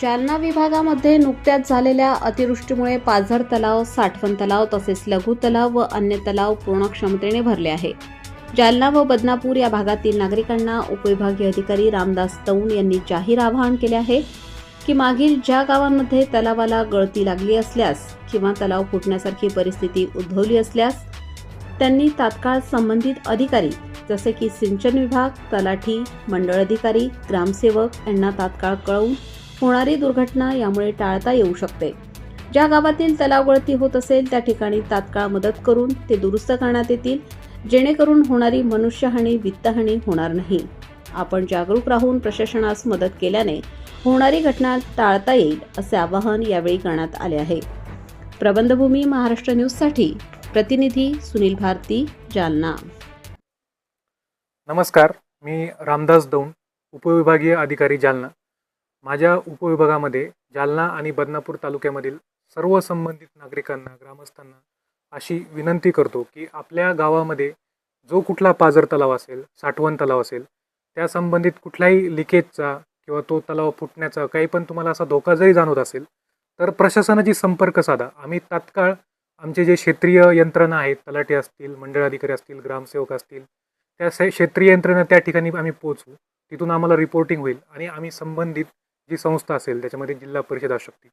जालना विभागामध्ये नुकत्याच झालेल्या अतिवृष्टीमुळे पाझर तलाव साठवण तलाव तसेच लघु तलाव व अन्य तलाव पूर्ण क्षमतेने भरले आहे. जालना व बदनापूर या भागातील नागरिकांना उपविभागीय अधिकारी रामदास तौन यांनी जाहीर आवाहन केले आहे की मागील ज्या गावांमध्ये तलावाला गळती लागली असल्यास किंवा तलाव फुटण्यासारखी परिस्थिती उद्भवली असल्यास त्यांनी तात्काळ संबंधित अधिकारी जसे की सिंचन विभाग तलाठी मंडळ अधिकारी ग्रामसेवक यांना तात्काळ कळवून होणारी दुर्घटना यामुळे टाळता येऊ शकते. ज्या गावातील तलाव गळती होत असेल त्या ठिकाणी तात्काळ मदत करून ते दुरुस्त करण्यात येतील. जेणेकरून होणारी मनुष्यहानी वित्तहानी होणार नाही. आपण जागरूक राहून प्रशासनास मदत केल्याने होणारी घटना टाळता येईल असे आवाहन यावेळी करण्यात आले आहे. प्रबंधभूमी महाराष्ट्र न्यूजसाठी प्रतिनिधी सुनील भारती जालना. नमस्कार मी रामदास दौंड उपविभागीय अधिकारी जालना. माझ्या उपविभागामध्ये जालना आणि बदनापूर तालुक्यामधील सर्व संबंधित नागरिकांना ग्रामस्थांना अशी विनंती करतो की आपल्या गावामध्ये जो कुठला पाझर तलाव असेल साठवण तलाव असेल त्या संबंधित कुठल्याही लिकेजचा किंवा तो तलाव फुटण्याचा काही पण तुम्हाला असा धोका जरी जाणवत असेल तर प्रशासनाची संपर्क साधा. आम्ही तात्काळ आमचे जे क्षेत्रीय यंत्रणा आहेत तलाठी असतील मंडळ अधिकारी असतील ग्रामसेवक असतील त्या से क्षेत्रीय यंत्रणा त्या ठिकाणी आम्ही पोहोचू. तिथून आम्हाला रिपोर्टिंग होईल आणि आम्ही संबंधित जी संस्था असेल त्याच्यामध्ये जिल्हा परिषद असू शकते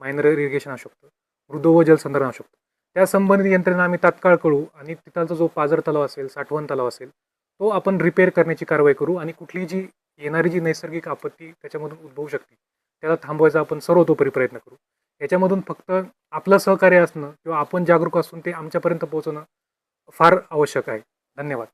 मायनर इरिगेशन असू शकतं मृद व जलसंधारण असू शकतं. त्या संबंधित यंत्रणा आम्ही तात्काळ कळू आणि तिथलचा जो पाझर तलाव असेल साठवण तलाव असेल तो आपण रिपेअर करण्याची कारवाई करू आणि कुठली जी येणारी जी नैसर्गिक आपत्ती त्याच्यामधून उद्भवू शकते त्याला थांबवायचा आपण सर्वतोपरी प्रयत्न करू. याच्यामधून फक्त आपलं सहकार्य असणं किंवा आपण जागरूक असून ते आमच्यापर्यंत पोहोचणं फार आवश्यक आहे. धन्यवाद.